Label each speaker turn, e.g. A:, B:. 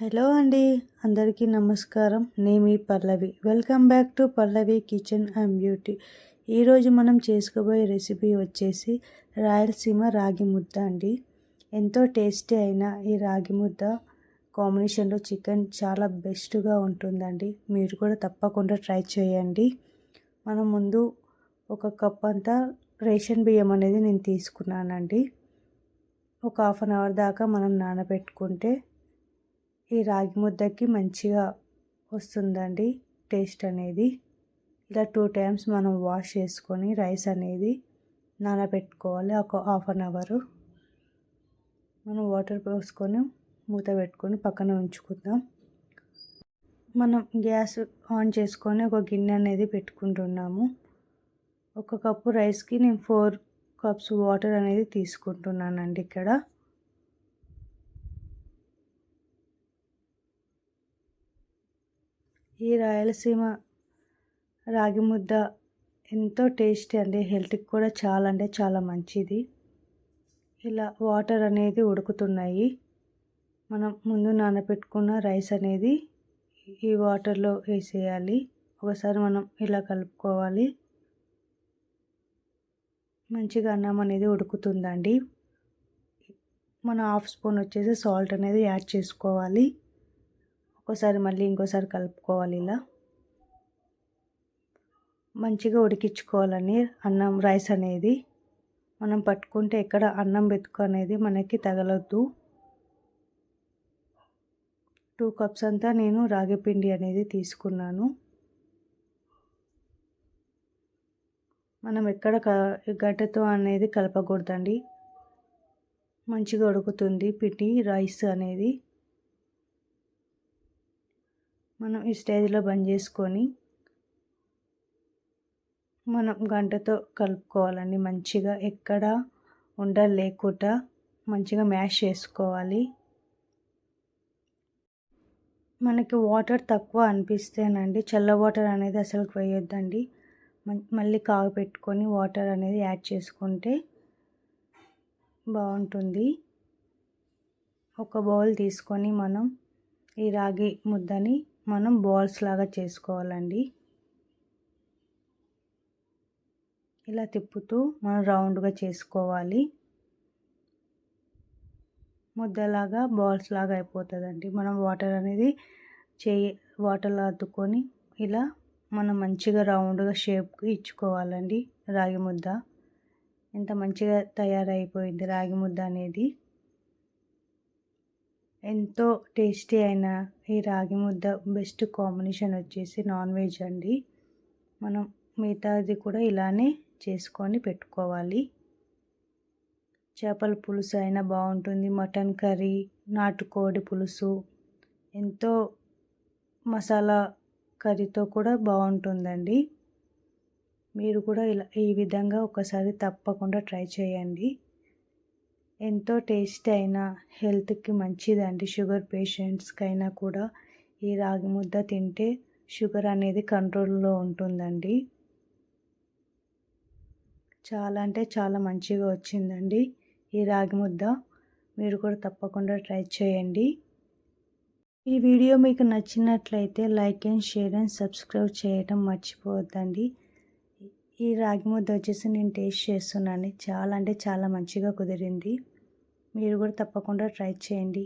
A: Hello అండి అందరికీ నమస్కారం. నేను మీ Pallavi. Welcome back to Pallavi kitchen and beauty. ఈరోజు మనం చేసుకోబోయే రెసిపీ వచ్చేసి రాయలసీమ రాగి ముద్ద అండి. ఎంతో టేస్టీ అయిన ఈ రాగి ముద్ద కాంబినేషన్లో చికెన్ చాలా బెస్ట్గా ఉంటుందండి. మీరు కూడా తప్పకుండా ట్రై చేయండి. మనం ముందు ఒక కప్ అంతా రేషన్ బియ్యం అనేది నేను తీసుకున్నానండి. ఒక హాఫ్ అన్ అవర్ దాకా మనం నానబెట్టుకుంటే ఈ రాగి ముద్దకి మంచిగా వస్తుందండి టేస్ట్ అనేది. ఇలా టూ టైమ్స్ మనం వాష్ చేసుకొని రైస్ అనేది నానబెట్టుకోవాలి ఒక హాఫ్ అన్ అవరు. మనం వాటర్ పోసుకొని మూత పెట్టుకొని పక్కన ఉంచుకుందాం. మనం గ్యాస్ ఆన్ చేసుకొని ఒక గిన్నె అనేది పెట్టుకుంటున్నాము. ఒక కప్పు రైస్కి నేను ఫోర్ కప్స్ వాటర్ అనేది తీసుకుంటున్నానండి ఇక్కడ. ఈ రాయలసీమ రాగి ముద్ద ఎంతో టేస్టీ అండి. హెల్త్కి కూడా చాలా అంటే చాలా మంచిది. ఇలా వాటర్ అనేది ఉడుకుతున్నాయి. మనం ముందు నానబెట్టుకున్న రైస్ అనేది ఈ వాటర్లో వేసేయాలి. ఒకసారి మనం ఇలా కలుపుకోవాలి. మంచిగా అన్నం అనేది ఉడుకుతుందండి. మన హాఫ్ స్పూన్ వచ్చేసి సాల్ట్ అనేది యాడ్ చేసుకోవాలి. ఒకసారి మళ్ళీ ఇంకోసారి కలుపుకోవాలి ఇలా. మంచిగా ఉడికించుకోవాలని అన్నం రైస్ అనేది. మనం పట్టుకుంటే ఎక్కడ అన్నం వెతుకు అనేది మనకి తగలొద్దు. టూ కప్స్ అంతా నేను రాగి పిండి అనేది తీసుకున్నాను. మనం ఎక్కడ గడ్డతో అనేది కలపకూడదండి. మంచిగా ఉడుకుతుంది పిండి రైస్ అనేది. మనం ఈ స్టేజ్లో బంద్ చేసుకొని మనం గంటతో కలుపుకోవాలండి. మంచిగా ఎక్కడ ఉండలు లేకుండా మంచిగా మ్యాష్ చేసుకోవాలి. మనకి వాటర్ తక్కువ అనిపిస్తేనండి చల్ల వాటర్ అనేది అసలు వేయొద్దండి. మళ్ళీ పెట్టుకొని వాటర్ అనేది యాడ్ చేసుకుంటే బాగుంటుంది. ఒక బౌల్ తీసుకొని మనం ఈ రాగి ముద్దని మనం బాల్స్ లాగా చేసుకోవాలండి. ఇలా తిప్పుతూ మనం రౌండ్గా చేసుకోవాలి. ముద్దలాగా బాల్స్ లాగా అయిపోతుందండి. మనం వాటర్ అనేది చేయి వాటర్లో అద్దుకొని ఇలా మనం మంచిగా రౌండ్గా షేప్కి ఇచ్చుకోవాలండి రాగి ముద్ద. ఎంత మంచిగా తయారైపోయింది రాగి ముద్ద అనేది. ఎంతో టేస్టీ అయిన ఈ రాగి ముద్ద బెస్ట్ కాంబినేషన్ వచ్చేసి నాన్ వెజ్ అండి. మనం మిగతాది కూడా ఇలానే చేసుకొని పెట్టుకోవాలి. చేపల పులుసు అయినా బాగుంటుంది. మటన్ కర్రీ నాటుకోడి పులుసు ఎంతో మసాలా కర్రీతో కూడా బాగుంటుందండి. మీరు కూడా ఇలా ఈ విధంగా ఒకసారి తప్పకుండా ట్రై చేయండి. ఎంతో టేస్ట్ అయినా హెల్త్కి మంచిదండి. షుగర్ పేషెంట్స్కైనా కూడా ఈ రాగి ముద్ద తింటే షుగర్ అనేది కంట్రోల్లో ఉంటుందండి. చాలా అంటే చాలా మంచిగా వచ్చిందండి ఈ రాగి ముద్ద. మీరు కూడా తప్పకుండా ట్రై చేయండి. ఈ వీడియో మీకు నచ్చినట్లయితే like and share and subscribe చేయడం మర్చిపోవద్దండి. ఈ రాగి ముద్ద వచ్చేసి నేను టేస్ట్ చేస్తున్నాను. చాలా అంటే చాలా మంచిగా కుదిరింది. మీరు కూడా తప్పకుండా ట్రై చేయండి.